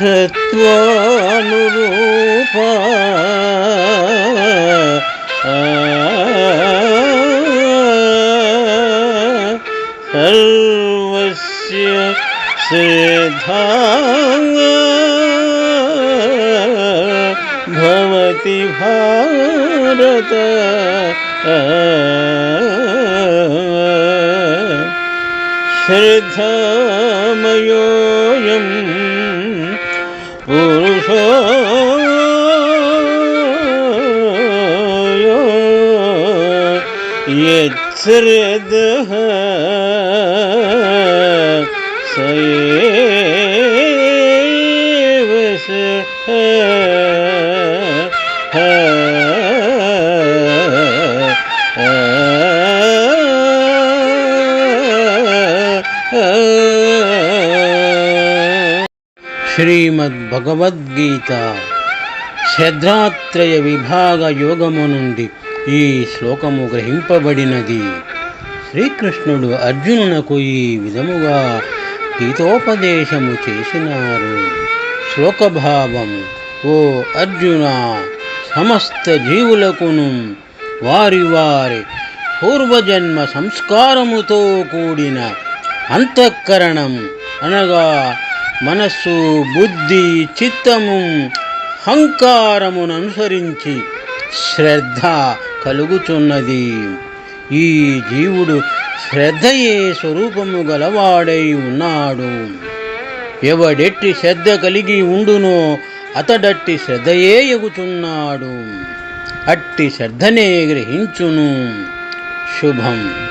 त्वानुरूप सर्वस्य श्रेधा भवति Bharat श्रद्धामयोऽयम् vuruşa yetirdi sayısı Oh Srimad Bhagavad Gita శ్రద్ధాత్రయ విభాగ యోగము నుండి ఈ శ్లోకము గ్రహింపబడినది. శ్రీకృష్ణుడు అర్జునునకు ఈ విధముగా గీతోపదేశము చేసినారు. శ్లోకభావం ఓ అర్జున సమస్త జీవులకును వారి వారి పూర్వజన్మ సంస్కారముతో కూడిన అంతఃకరణం అనగా మనస్సు బుద్ధి చిత్తము అహంకారమును అనుసరించి శ్రద్ధ కలుగుచున్నది. ఈ జీవుడు శ్రద్ధయే స్వరూపము గలవాడై ఉన్నాడు. ఎవడెట్టి శ్రద్ధ కలిగి ఉండునో అతడట్టి శ్రద్ధయే ఎగుచున్నాడు. అట్టి శ్రద్ధనే గ్రహించును. శుభం.